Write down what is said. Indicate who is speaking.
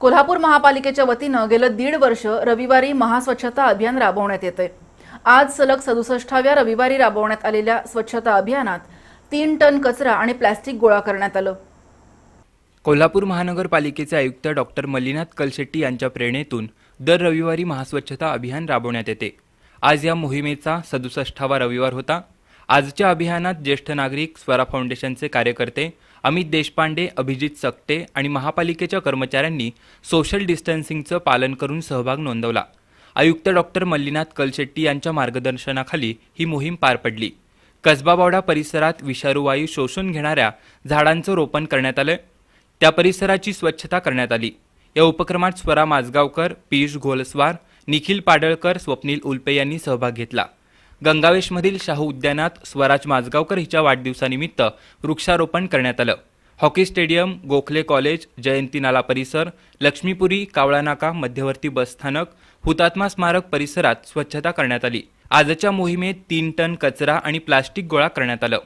Speaker 1: कोल्हापूर महापालिकेच्या वतीनं गेलं दीड वर्ष रविवारी महास्वच्छता अभियान राबवण्यात येते आज सलग सदुसष्टाव्या रविवारी राबवण्यात आलेल्या स्वच्छता अभियानात तीन टन कचरा आणि प्लॅस्टिक गोळा करण्यात आलं.
Speaker 2: कोल्हापूर महानगरपालिकेचे आयुक्त डॉक्टर मल्लीनाथ कलशेट्टी यांच्या प्रेरणेतून दर रविवारी महास्वच्छता अभियान राबवण्यात येते. आज या मोहिमेचा सदुसष्टावा रविवार होता. आजच्या अभियानात ज्येष्ठ नागरिक स्वरा फाउंडेशनचे कार्यकर्ते अमित देशपांडे अभिजित सकटे आणि महापालिकेच्या कर्मचाऱ्यांनी सोशल डिस्टन्सिंगचं पालन करून सहभाग नोंदवला. आयुक्त डॉक्टर मल्लीनाथ कलशेट्टी यांच्या मार्गदर्शनाखाली ही मोहीम पार पडली. कसबाबावडा परिसरात विषारूवायू शोषून घेणाऱ्या झाडांचं रोपण करण्यात आलं. त्या परिसराची स्वच्छता करण्यात आली. या उपक्रमात स्वरा माजगावकर पियुष घोलस्वार निखिल पाडळकर स्वप्नील उल्पे यांनी सहभाग घेतला. गंगावेशमधील शाहू उद्यानात स्वराज माजगावकर हिच्या वाढदिवसानिमित्त वृक्षारोपण करण्यात आलं. Hockey stadium Gokhale college Jayanti Nala परिसर लक्ष्मीपुरी कावळानाका मध्यवर्ती बसस्थानक हुतात्मा स्मारक परिसरात स्वच्छता करण्यात आली. आजच्या मोहिमेत तीन टन कचरा आणि प्लास्टिक गोळा करण्यात आलं.